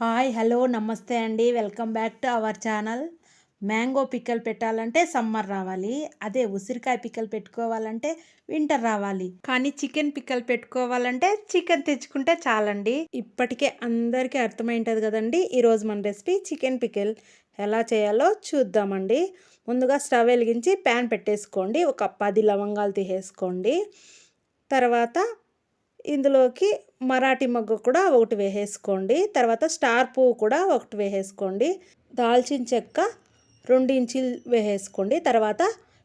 Hi hello నమస్తే అండి. Welcome back to our channel. Mango పిక్కలు పెట్టాలంటే సమ్మర్ రావాలి. అదే ఉసిరికాయ పిక్కలు పెట్టుకోవాలంటే వింటర్ రావాలి. కానీ చికెన్ పిక్కలు పెట్టుకోవాలంటే చికెన్ తెచ్చుకుంటే చాలండి. ఇప్పటికే అందరికీ అర్థమైంటుంది కదండి ఈరోజు మన రెసిపీ చికెన్ పికిల్ ఎలా చేయాలో చూద్దామండి. ముందుగా స్టవ్ వెలిగించి ప్యాన్ పెట్టేసుకోండి. ఒక పది లవంగాలు తీసేసుకోండి. తర్వాత ఇందులోకి మరాఠీ మగ్గు కూడా ఒకటి వేసేసుకోండి. తర్వాత స్టార్ పువ్వు కూడా ఒకటి వేసేసుకోండి. దాల్చిన చెక్క రెండు ఇంచులు వేసేసుకోండి. తర్వాత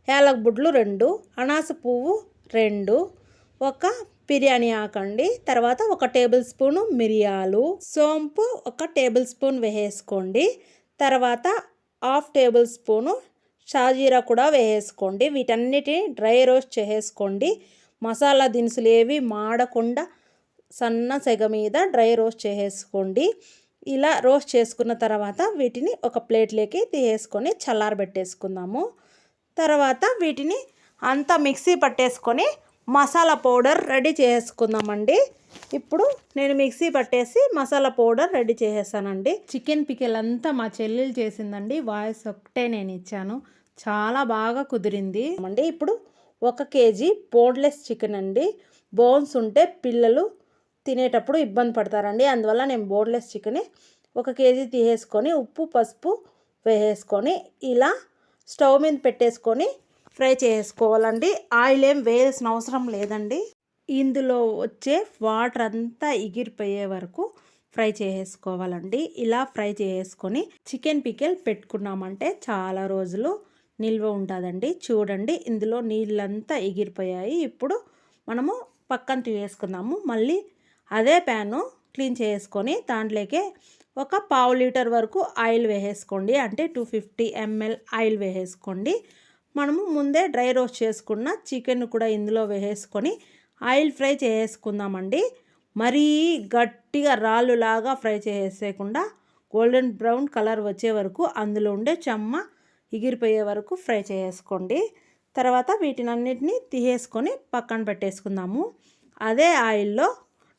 యాలక్ బుడ్లు రెండు అనాస పువ్వు రెండు ఒక బిర్యానీ ఆకండి. తర్వాత ఒక టేబుల్ స్పూను మిరియాలు సోంపు ఒక టేబుల్ స్పూన్ వేసేసుకోండి. తర్వాత హాఫ్ టేబుల్ స్పూను షాజీరా కూడా వేసేసుకోండి. వీటన్నిటిని డ్రై రోస్ట్ చేసేసుకోండి. మసాలా దినుసులు ఏవి మాడకుండా సన్న సెగ మీద డ్రై రోస్ట్ చేసేసుకోండి. ఇలా రోస్ట్ చేసుకున్న తర్వాత వీటిని ఒక ప్లేట్లోకి తీసేసుకొని చల్లారబెట్టేసుకుందాము తర్వాత వీటిని అంతా మిక్సీ పట్టేసుకొని మసాలా పౌడర్ రెడీ చేసుకుందామండి ఇప్పుడు నేను మిక్సీ పట్టేసి మసాలా పౌడర్ రెడీ చేసేసానండి. చికెన్ పికెల్ అంతా మా చెల్లెలు చేసిందండి. వాయిస్ ఒకటే నేను ఇచ్చాను. చాలా బాగా కుదిరింది. అండి ఇప్పుడు ఒక కేజీ బోన్లెస్ చికెన్ అండి. బోన్స్ ఉంటే పిల్లలు తినేటప్పుడు ఇబ్బంది పడతారండి. అందువల్ల నేను బోన్లెస్ చికెన్ ఒక కేజీ తీసేసుకొని ఉప్పు పసుపు వేసేసుకొని ఇలా స్టవ్ మీద పెట్టేసుకొని ఫ్రై చేసుకోవాలండి. ఆయిల్ ఏం వేయాల్సిన అవసరం లేదండి. ఇందులో వచ్చే వాటర్ అంతా ఎగిరిపోయే వరకు ఫ్రై చేసుకోవాలండి. ఇలా ఫ్రై చేసుకొని చికెన్ పికెల్ పెట్టుకున్నామంటే చాలా రోజులు నిల్వ ఉంటుందండి చూడండి ఇందులో నీళ్ళంతా ఎగిరిపోయాయి. ఇప్పుడు మనము పక్కన తీసేసుకుందాము. మళ్ళీ అదే ప్యాను క్లీన్ చేసుకొని దాంట్లోకే ఒక పావు లీటర్ వరకు ఆయిల్ వేసేసుకోండి. అంటే టూ ఫిఫ్టీ ఎంఎల్ ఆయిల్ వేసేసుకోండి. మనము ముందే డ్రై రోస్ట్ చేసుకున్న చికెన్ కూడా ఇందులో వేసేసుకొని ఆయిల్ ఫ్రై చేసుకుందామండి. మరీ గట్టిగా రాళ్ళులాగా ఫ్రై చేసేయకుండా గోల్డెన్ బ్రౌన్ కలర్ వచ్చే వరకు అందులో ఉండే చెమ్మ ఎగిరిపోయే వరకు ఫ్రై చేసుకోండి. తర్వాత వీటిని అన్నిటిని తీసేసుకొని పక్కన పెట్టేసుకుందాము. అదే ఆయిల్లో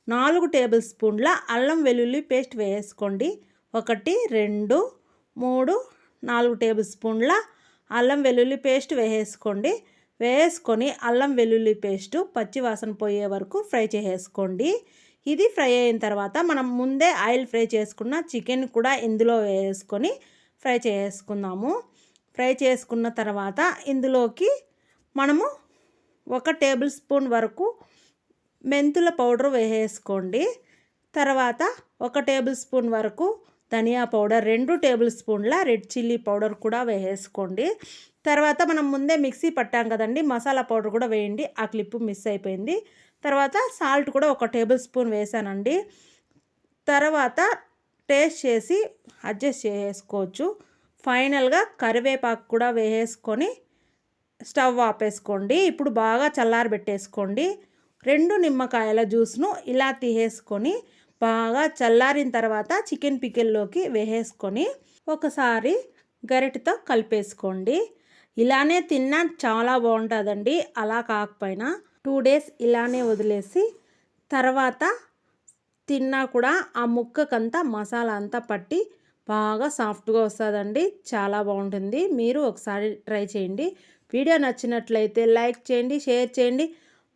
నాలుగు టేబుల్ స్పూన్ల అల్లం వెల్లుల్లి పేస్ట్ వేసుకోండి. ఒకటి రెండు మూడు నాలుగు టేబుల్ స్పూన్ల అల్లం వెల్లుల్లి పేస్ట్ వేసేసుకోండి వేసుకొని అల్లం వెల్లుల్లి పేస్టు పచ్చి వాసన పోయే వరకు ఫ్రై చేసేసుకోండి. ఇది ఫ్రై అయిన తర్వాత మనం ముందే ఆయిల్ ఫ్రై చేసుకున్న చికెన్ కూడా ఇందులో వేసుకొని ఫ్రై చేసుకుందాము ఫ్రై చేసుకున్న తర్వాత ఇందులోకి మనము ఒక టేబుల్ స్పూన్ వరకు మెంతుల పౌడర్ వేసేసుకోండి. తర్వాత ఒక టేబుల్ స్పూన్ వరకు ధనియా పౌడర్ రెండు టేబుల్ స్పూన్ల రెడ్ చిల్లీ పౌడర్ కూడా వేసేసుకోండి. తర్వాత మనం ముందే మిక్సీ పట్టాం కదండి మసాలా పౌడర్ కూడా వేయండి. ఆ క్లిప్ మిస్ అయిపోయింది. తర్వాత సాల్ట్ కూడా ఒక టేబుల్ స్పూన్ వేసానండి. తర్వాత టేస్ట్ చేసి అడ్జస్ట్ చేసుకోవచ్చు. ఫైనల్గా కరివేపాకు కూడా వేసేసుకొని స్టవ్ ఆపేసుకోండి. ఇప్పుడు బాగా చల్లారబెట్టేసుకోండి రెండు నిమ్మకాయల జ్యూస్ను ఇలా తీసేసుకొని బాగా చల్లారిన తర్వాత చికెన్ పికిల్లోకి వేసేసుకొని ఒకసారి గరిటతో కలిపేసుకోండి. ఇలానే తిన్నా చాలా బాగుంటుందండి. అలా కాకపోయినా టూ డేస్ ఇలానే వదిలేసి తర్వాత తిన్నా కూడా ఆ ముక్కకంతా మసాలా అంతా పట్టి బాగా సాఫ్ట్గా వస్తుందండి. చాలా బాగుంటుంది. మీరు ఒకసారి ట్రై చేయండి. వీడియో నచ్చినట్లయితే లైక్ చేయండి షేర్ చేయండి.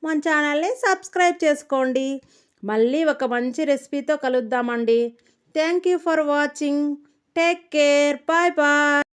మన ఛానల్ని సబ్స్క్రైబ్ చేసుకోండి. మళ్ళీ ఒక మంచి రెసిపీతో కలుద్దామండి. Thank you for watching. Take care. Bye bye.